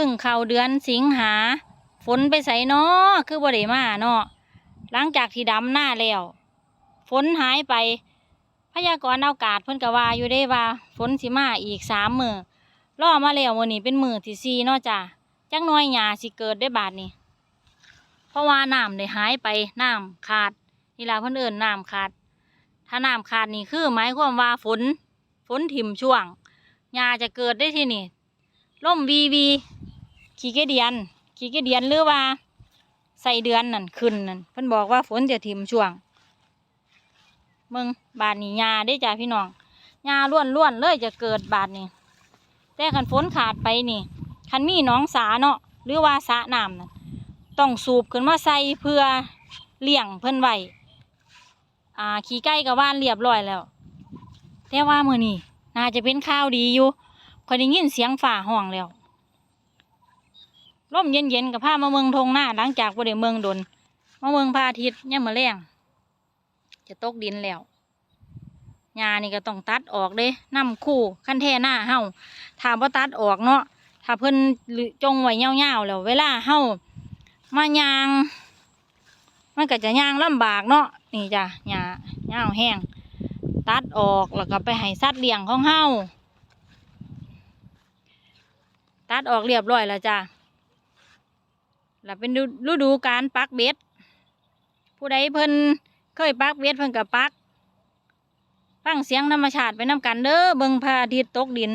ซึ่งเข้าเดือนสิงหา ฝนไปใส่นอคือบ่ได้มาเนาะหลังจากที่ดำหน้าแล้ว ฝนหายไป พยากรณ์อากาศเพิ่นก็ว่าอยู่ได้ว่า ฝนสิมาอีกสามมือล่อมาแล้วมื้อนี้เป็นมือที่สี่เนาะจ้ะจักน้อยหญ้าสิเกิดได้บาดนี้เพราะว่าน้ำได้หายไปน้ำขาดนี่ล่ะเพิ่นเอิ้นน้ำขาด ถ้าน้ำขาดนี่คือหมายความว่าฝน ฝนถิ่มช่วงหญ้าจะเกิดได้ที่นี่ล่มวีวี ขี้เกยจเดียนขี้เกยจเดียนหรือว่าใส่เดือนนั่นขึ้นนั่นเพิ่นบอกว่าฝนจะถิ่มช่วงเมืองบาดนี้หญ้าได้จ้าพี่น้องหญ้าล้วนล้วนๆเลยจะเกิดบาดนี้แต่คันฝนขาดไปนี่คันมีน้องสาเนาะหรือว่าสะน้ำนั่นต้องสูบขึ้นมาใส่เพื่อเลี้ยงเพิ่นไว้อ่าขี่ไก่กับว่านเรียบร้อยแล้ว แต่ว่ามือนี้น่าจะเป็นข้าวดีอยู่คอยได้ยินเสียงฝ่าห้องแล้ว ร่มเย็นๆกับผ้ามาเมืองทงหน้าหลังจากบ่ได้เมืองดนมาเมืองพระอาทิตย์ย่ามาแรงจะตกดินแล้วหญ้านี่ก็ต้องตัดออกเด้น้ำคู่ขั้นแท่หน้าเฮาถ้าบ่ตัดออกเนาะถ้าเพิ่นจงไว้ยาๆแล้วเวลาเฮามายางมันก็จะย่างลำบากเนาะนี่จ้ะหญ้าหญ้าแห้งตัดออกแล้วก็ไปให้สัตว์เลี้ยงของเฮาตัดออกเรียบร้อยแล้วจ้ะ แล้วเป็นฤฤดูการปักเบ็ด ผู้ใดเพิ่นเคยปักเบ็ดเพิ่นก็ปัก ฟังเสียงธรรมชาติไปน้ำกันเด้อเบิ่งพระอาทิตย์ตกดิน